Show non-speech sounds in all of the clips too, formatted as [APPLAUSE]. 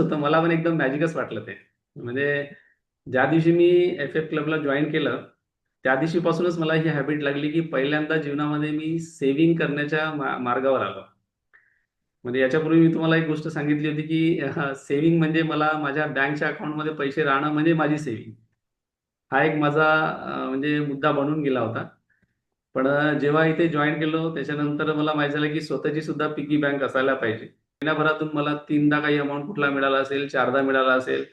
होतं. मला पण एकदम मॅजिकच वाटलं ते. म्हणजे ज्या दिवशी मी एफ एफ क्लबला जॉईन केलं त्या दिवशीपासूनच मला ही हॅबिट लागली की पहिल्यांदा जीवनामध्ये मी सेव्हिंग करण्याच्या मा- मार्गावर आलो. म्हणजे याच्यापूर्वी मी तुम्हाला एक गोष्ट सांगितली होती की [LAUGHS] सेव्हिंग म्हणजे मला माझ्या बँकच्या अकाउंटमध्ये पैसे राहणं म्हणजे माझी सेव्हिंग हा एक माझा म्हणजे मुद्दा बनून गेला होता. पण जेव्हा इथे जॉईन केलो त्याच्यानंतर मला माहिती झालं की स्वतःची सुद्धा पिगी बँक असायला पाहिजे. महिन्याभरातून मला तीनदा काही अमाऊंट कुठला मिळाला असेल चारदा मिळाला असेल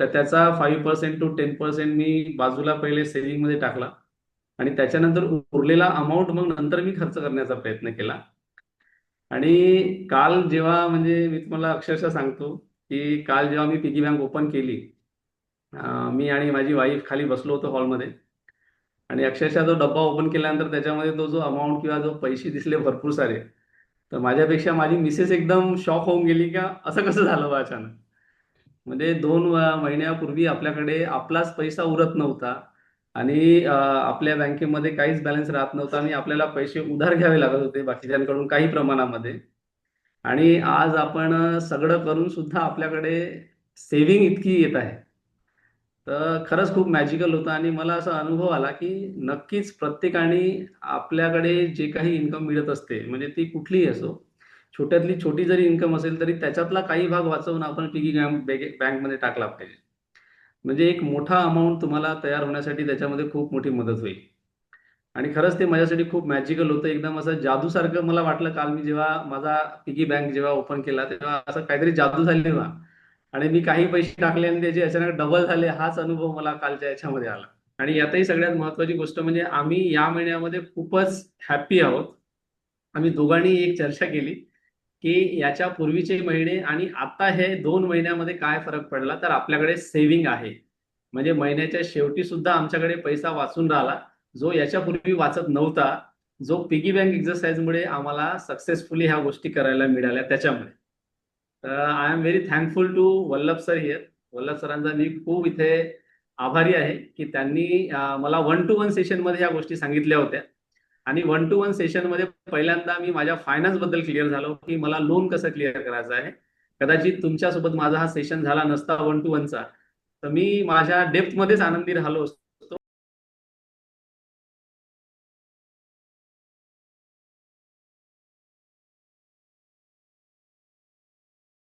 तर त्याचा five percent to ten percent मी बाजूला पहिले सेव्हिंगमध्ये टाकला. आणि त्याच्यानंतर उरलेला अमाऊंट मग नंतर मी खर्च करण्याचा प्रयत्न केला. आणि काल जेव्हा म्हणजे मी तुम्हाला अक्षरशः सांगतो की काल जेव्हा मी पिगी बँक ओपन केली मी आणि माझी वाईफ खाली बसलो होतो हॉलमध्ये आणि अक्षरशः तो डब्बा ओपन केल्यानंतर त्याच्यामध्ये तो जो अमाऊंट किंवा जो पैसे दिसले भरपूर सारे तर माझ्यापेक्षा माझी मिसेस एकदम शॉक होऊन गेली का असं कसं झालं बा अचानक? म्हणजे दोन महिन्यापूर्वी आपल्याकडे आपलाच पैसा उरत नव्हता आणि आपल्या बँकेमध्ये काहीच बॅलन्स राहत नव्हता आणि आपल्याला पैसे उधार घ्यावे लागत होते बाकीच्यांकडून काही प्रमाणामध्ये. आणि आज आपण सगळं करून सुद्धा आपल्याकडे सेव्हिंग इतकी येत आहे. तर खरंच खूप मॅजिकल होतं आणि मला असा अनुभव आला की नक्कीच प्रत्येकाने आपल्याकडे जे काही इन्कम मिळत असते म्हणजे ती कुठलीही असो छोट्यातली छोटी जरी इन्कम असेल तरी त्याच्यातला काही भाग वाचवून आपण पिगी बँकमध्ये टाकला पाहिजे. म्हणजे एक मोठा अमाऊंट तुम्हाला तयार होण्यासाठी त्याच्यामध्ये खूप मोठी मदत होईल. आणि खरंच ते माझ्यासाठी खूप मॅजिकल होतं. एकदम असं जादूसारखं मला वाटलं काल मी जेव्हा माझा पिगी बँक जेव्हा ओपन केला तेव्हा असं काहीतरी जादू झाली बा आणि मी काही पैसे टाकले आणि त्याचे अचानक डबल झाले हाच अनुभव मला कालच्या याच्यामध्ये आला. आणि यातही सगळ्यात महत्वाची गोष्ट म्हणजे आम्ही या महिन्यामध्ये खूपच हॅप्पी आहोत. आम्ही दोघांनी एक चर्चा केली की याच्या पूर्वीचे महिने आणि आता हे दोन महिन्यामध्ये काय फरक पडला तर आपल्याकडे सेव्हिंग आहे. म्हणजे महिन्याच्या शेवटी सुद्धा आमच्याकडे पैसा वाचून राहिला जो याच्यापूर्वी वाचत नव्हता जो पिगी बँक एक्झरसाइजमुळे आम्हाला सक्सेसफुली ह्या गोष्टी करायला मिळाल्या त्याच्यामुळे. I am very thankful to Vallabh sir here Vallabh सरांचा मी खूप इथे आभारी आहे की त्यांनी मला वन टू वन सेशनमध्ये ह्या गोष्टी सांगितल्या होत्या. आणि वन टू वन सेशनमध्ये पहिल्यांदा मी माझ्या फायनान्सबद्दल क्लिअर झालो की मला लोन कसं क्लिअर करायचं आहे. कदाचित तुमच्यासोबत माझा हा सेशन झाला नसता वन टू वनचा तर मी माझ्या डेप्थ मध्येच आनंदी राहिलो असतो